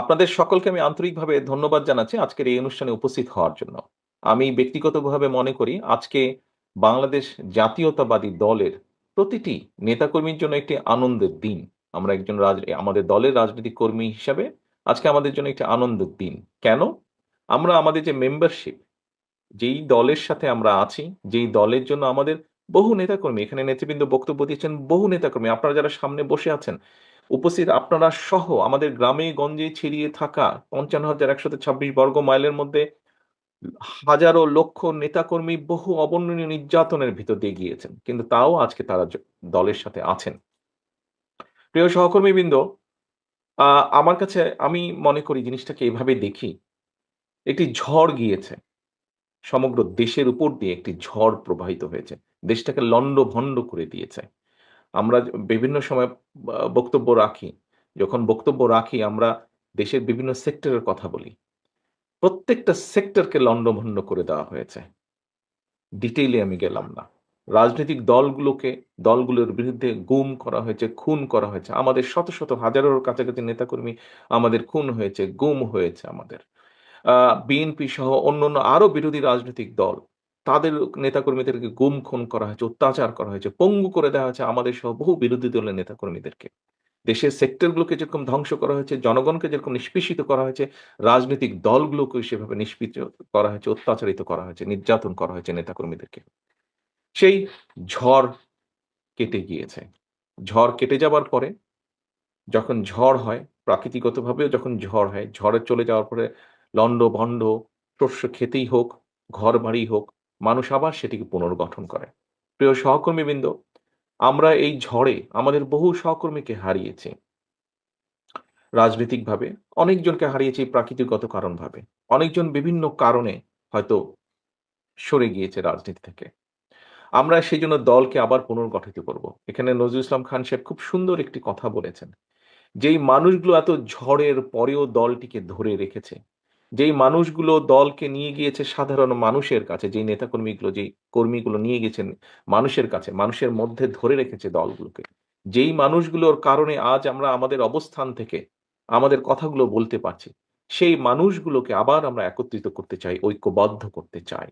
আপনাদের সকলকে আমি আন্তরিকভাবে ধন্যবাদ জানাচ্ছি আজকের এই অনুষ্ঠানে উপস্থিত হওয়ার জন্য। আমি ব্যক্তিগতভাবে মনে করি আজকে বাংলাদেশ জাতীয়তাবাদী দলের প্রতিটি নেতাকর্মীর জন্য একটি আনন্দের দিন। আমরা একজন রাজ, আমাদের দলের রাজনৈতিক কর্মী হিসাবে আজকে আমাদের জন্য একটি আনন্দের দিন। কেন? আমরা আমাদের যে মেম্বারশিপ যেই দলের সাথে আমরা আছি, যেই দলের জন্য আমাদের বহু নেতাকর্মী, এখানে নেতৃবৃন্দ বক্তব্য দিয়েছেন বহু নেতাকর্মী, আপনারা যারা সামনে বসে আছেন উপস্থিত আপনারা সহ আমাদের গ্রামে গঞ্জে ছড়িয়ে থাকা পঞ্চান্ন হাজার একশত ছাব্বিশ বর্গ মাইলের মধ্যে হাজারো লক্ষ নেতাকর্মী বহু অবর্ণনীয় নির্যাতনের ভিতর দিয়ে গিয়েছেন, কিন্তু তাও আজকে তারা দলের সাথে আছেন। প্রিয় সহকর্মীবৃন্দ আমার কাছে আমি মনে করি জিনিসটাকে এভাবে দেখি, একটি ঝড় গিয়েছে, সমগ্র দেশের উপর দিয়ে একটি ঝড় প্রবাহিত হয়েছে, দেশটাকে লন্ড ভন্ড করে দিয়েছে। আমরা বিভিন্ন সময় বক্তব্য রাখি। যখন বক্তব্য রাখি, আমরা দেশের বিভিন্ন সেক্টরের কথা বলি। প্রত্যেকটা সেক্টরকে লন্ডভন্ড করে দেওয়া হয়েছে। ডিটেইলে আমি গেলাম না। রাজনৈতিক দলগুলোকে, দলগুলোর বিরুদ্ধে গুম করা হয়েছে, খুন করা হয়েছে। আমাদের শত শত হাজারের কাছাকাছি নেতাকর্মী আমাদের খুন হয়েছে, গুম হয়েছে আমাদের। বিএনপি সহ অন্যান্য আরও বিরোধী রাজনৈতিক দল তাদের নেতাকর্মীদেরকে গুম খুন করা হয়েছে, অত্যাচার করা হয়েছে, পঙ্গু করে দেওয়া হয়েছে আমাদের সহ বহু বিরোধী দলের নেতাকর্মীদেরকে। দেশের সেক্টরগুলোকে যেরকম ধ্বংস করা হয়েছে, জনগণকে যেরকম নিষ্পেষিত করা হয়েছে, রাজনৈতিক দলগুলোকে সেভাবে নিষ্পিত করা হয়েছে, অত্যাচারিত করা হয়েছে, নির্যাতন করা হয়েছে নেতাকর্মীদেরকে। সেই ঝড় কেটে গিয়েছে। ঝড় কেটে যাবার পরে যখন ঝড় হয় প্রাকৃতিকভাবেও যখন ঝড় হয়, ঝড়ে চলে যাওয়ার পরে লন্ড ভন্ড শস্য খেতেই হোক ঘর বাড়ি হোক মানুষ আবার সেটিকে পুনর্গঠন করে। প্রিয় সহকর্মীবৃন্দ, আমরা এই ঝড়ে আমাদের বহু সহকর্মীকে হারিয়েছি। রাজনৈতিকভাবে অনেকজনকে হারিয়েছি প্রাকৃতিকগত কারণভাবে। অনেকজন বিভিন্ন কারণে হয়তো সরে গিয়েছে রাজনীতি থেকে। আমরা সেই জন্য দলকে আবার পুনর্গঠিত করব। এখানে নজরুল ইসলাম খান সাহেব খুব সুন্দর একটি কথা বলেছেন। যেই মানুষগুলো এত ঝড়ের পরেও দলটিকে ধরে রেখেছে যেই মানুষগুলো দলকে নিয়ে গিয়েছে সাধারণ মানুষের কাছে, যেই নেতাকর্মীগুলো, যেই কর্মীগুলো নিয়ে গেছেন মানুষের কাছে, মানুষের মধ্যে ধরে রেখেছে দলগুলোকে, যেই মানুষগুলোর কারণে আজ আমরা আমাদের অবস্থান থেকে আমাদের কথাগুলো বলতে পারছি, সেই মানুষগুলোকে আবার আমরা একত্রিত করতে চাই, ঐক্যবদ্ধ করতে চাই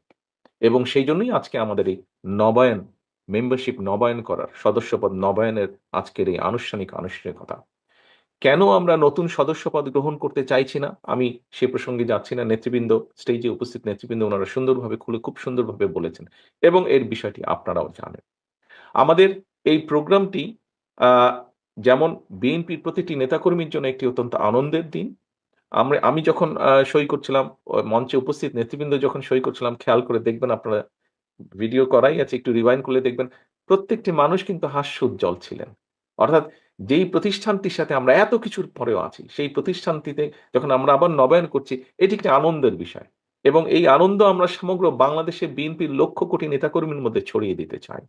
এবং সেই জন্যই আজকে আমাদের এই নবায়ন মেম্বারশিপ নবায়ন করার, সদস্যপদ নবায়নের আজকের এই আনুষ্ঠানিক, আনুষ্ঠানিকতা। কেন আমরা নতুন সদস্যপদ গ্রহণ করতে চাইছি না? আমি সে প্রসঙ্গে যাচ্ছি না। নেতৃবৃন্দ, স্টেজে উপস্থিত নেতৃবৃন্দ, ওনারা সুন্দরভাবে খুলে, খুব সুন্দরভাবে বলেছেন এবং এর বিষয়টি আপনারাও জানেন। আমাদের এই প্রোগ্রামটি যেমন বিএনপির প্রতিটি নেতাকর্মীর জন্য একটি অত্যন্ত আনন্দের দিন। আমরা, আমি যখন সই করছিলাম মঞ্চে উপস্থিত নেতৃবৃন্দ যখন সই করছিলাম, খেয়াল করে দেখবেন আপনারা ভিডিও করাই আছে, একটু রিভাইন্ড করলে দেখবেন প্রত্যেকটি মানুষ কিন্তু হাস্য উজ্জ্বল ছিলেন। অর্থাৎ যেই প্রতিষ্ঠানটির সাথে আমরা এত কিছুর পরেও আছি, সেই প্রতিষ্ঠানটিতে যখন আমরা আবার নবায়ন করছি, এটি একটি আনন্দের বিষয় এবং এই আনন্দ আমরা সমগ্র বাংলাদেশে বিএনপির লক্ষ কোটি নেতাকর্মীর মধ্যে ছড়িয়ে দিতে চাই।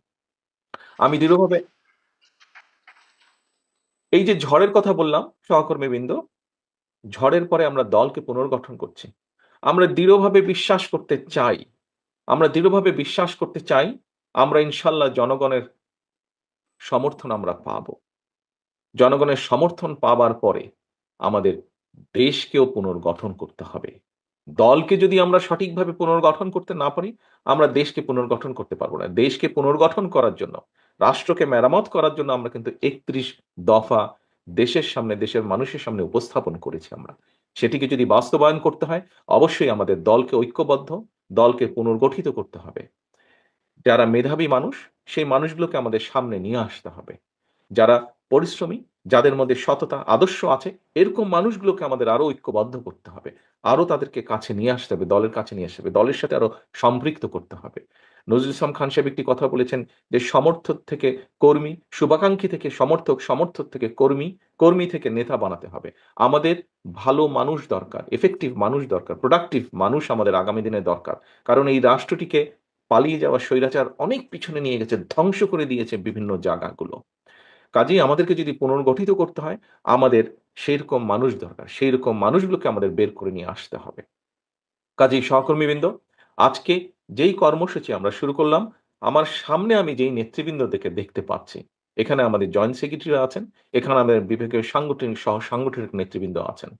আমি দৃঢ়ভাবে এই যে ঝড়ের কথা বললাম, সহকর্মীবৃন্দ, ঝড়ের পরে আমরা দলকে পুনর্গঠন করছি। আমরা দৃঢ়ভাবে বিশ্বাস করতে চাই। আমরা দৃঢ়ভাবে বিশ্বাস করতে চাই, আমরা ইনশাল্লাহ জনগণের সমর্থন আমরা পাব। জনগণের সমর্থন পাবার পরে আমাদের দেশকেও পুনর্গঠন করতে হবে। দলকে যদি আমরা সঠিকভাবে পুনর্গঠন করতে না পারি, আমরা দেশকে পুনর্গঠন করতে পারব না। দেশকে পুনর্গঠন করার জন্য, রাষ্ট্রকে মেরামত করার জন্য আমরা কিন্তু একত্রিশ দফা দেশের সামনে, দেশের মানুষের সামনে উপস্থাপন করেছি আমরা। সেটিকে যদি বাস্তবায়ন করতে হয়, অবশ্যই আমাদের দলকে ঐক্যবদ্ধ, দলকে পুনর্গঠিত করতে হবে। যারা মেধাবী মানুষ সেই মানুষগুলোকে আমাদের সামনে নিয়ে আসতে হবে। যারা পরিশ্রমী, যাদের মধ্যে সততা, আদর্শ আছে, এরকম মানুষগুলোকে আমাদের আরও ঐক্যবদ্ধ করতে হবে। আরও তাদেরকে কাছে নিয়ে আসতে হবে, দলের কাছে নিয়ে আসতে হবে, দলের সাথে আরও সম্পৃক্ত করতে হবে। নজরুল ইসলাম খান সাহেব একটি কথা বলেছেন যে, সমর্থক থেকে কর্মী, শুভাকাঙ্ক্ষী থেকে সমর্থক সমর্থক থেকে কর্মী কর্মী থেকে নেতা বানাতে হবে। আমাদের ভালো মানুষ দরকার এফেক্টিভ মানুষ দরকার প্রোডাক্টিভ মানুষ আমাদের আগামী দিনে দরকার। কারণ এই রাষ্ট্রটিকে পালিয়ে যাওয়া স্বৈরাচার অনেক পিছনে নিয়ে গেছে, ধ্বংস করে দিয়েছে বিভিন্ন জায়গাগুলো। কাজেই আমাদেরকে যদি পুনর্গঠিত করতে হয়, আমাদের সেইরকম মানুষ দরকার সেই রকম মানুষগুলোকে আমাদের বের করে নিয়ে আসতে হবে। কাজেই সহকর্মীবৃন্দ, আজকে যেই কর্মসূচি আমরা শুরু করলাম, আমার সামনে আমি যেই নেতৃবৃন্দদেরকে দেখতে পাচ্ছি, এখানে আমাদের জয়েন্ট সেক্রেটারি আছেন, এখানে আমাদের বিভাগীয় সাংগঠনিক সহ সাংগঠনিক নেতৃবৃন্দ আছেন।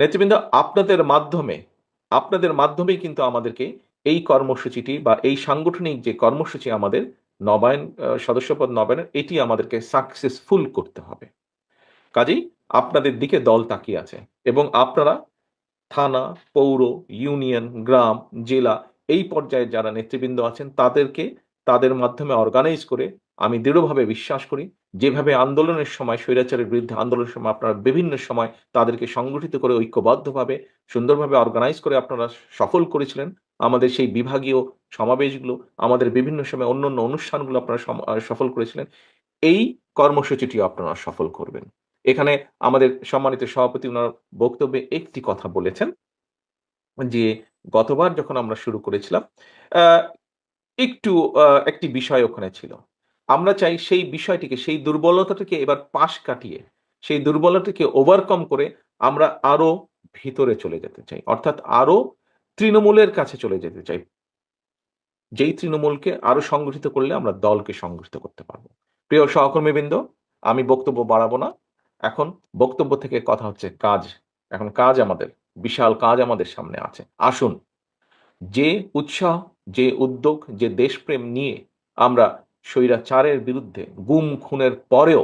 নেতৃবৃন্দ, আপনাদের মাধ্যমে, আপনাদের মাধ্যমেই কিন্তু আমাদেরকে এই কর্মসূচিটি বা এই সাংগঠনিক যে কর্মসূচি আমাদের নবায়ন সদস্যপদ নবায়নের এটি আমাদেরকে সাকসেসফুল করতে হবে। কাজেই আপনাদের দিকে দল তাকিয়ে আছে এবং আপনারা থানা, পৌর, ইউনিয়ন, গ্রাম, জেলা এই পর্যায়ে যারা নেতৃবৃন্দ আছেন তাদেরকে তাদের মাধ্যমে অর্গানাইজ করে আমি দৃঢ়ভাবে বিশ্বাস করি যেভাবে আন্দোলনের সময় স্বৈরাচারের বিরুদ্ধে আন্দোলনের সময় আপনারা বিভিন্ন সময় তাদেরকে সংগঠিত করে ঐক্যবদ্ধভাবে সুন্দরভাবে অর্গানাইজ করে আপনারা সফল করেছিলেন। আমাদের সেই বিভাগীয় সমাবেশগুলো, আমাদের বিভিন্ন সময় অন্য অন্য অনুষ্ঠানগুলো আপনারা সফল করেছিলেন। এই কর্মসূচিটিও আপনারা সফল করবেন। এখানে আমাদের সম্মানিত সভাপতি ওনার বক্তব্যে একটি কথা বলেছেন যে গতবার যখন আমরা শুরু করেছিলাম একটু একটি বিষয় ওখানে ছিল। আমরা চাই সেই বিষয়টিকে, সেই দুর্বলতাটিকে এবার পাশ কাটিয়ে, সেই দুর্বলতাকে ওভারকম করে আমরা আরও ভিতরে চলে যেতে চাই। অর্থাৎ আরও তৃণমূলের কাছে চলে যেতে চাই। যেই তৃণমূলকে আরও সংগঠিত করলে আমরা দলকে সংগঠিত করতে পারব প্রিয় সহকর্মীবৃন্দ, আমি বক্তব্য বাড়াবো না। এখন বক্তব্য থেকে কথা হচ্ছে কাজ। এখন কাজ আমাদের, বিশাল কাজ আমাদের সামনে আছে। আসুন, যে উৎসাহ, যে উদ্যোগ, যে দেশপ্রেম নিয়ে আমরা স্বৈরাচারের বিরুদ্ধে গুম খুনের পরেও,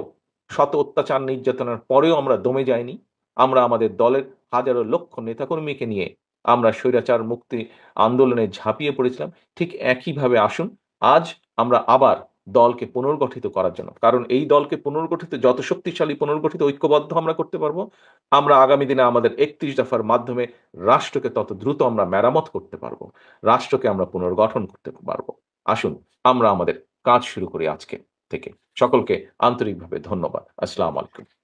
শত অত্যাচার নির্যাতনের পরেও আমরা দমে যাইনি। আমরা আমাদের দলের হাজারো লক্ষ নেতাকর্মীকে নিয়ে আমরা স্বৈরাচার মুক্তি আন্দোলনে ঝাঁপিয়ে পড়েছিলাম। ঠিক একইভাবে আসুন, আজ আমরা আবার দলকে পুনর্গঠিত করার জন্য। কারণ এই দলকে পুনর্গঠিত যত শক্তিশালী পুনর্গঠিত ঐক্যবদ্ধ আমরা করতে পারব আমরা আগামী দিনে আমাদের ৩১ দফার মাধ্যমে রাষ্ট্রকে তত দ্রুত আমরা মেরামত করতে পারব রাষ্ট্রকে আমরা পুনর্গঠন করতে পারব আসুন, আমরা আমাদের কাজ শুরু করি আজকে থেকে। সকলকে আন্তরিকভাবে ধন্যবাদ। আসসালাম আলাইকুম।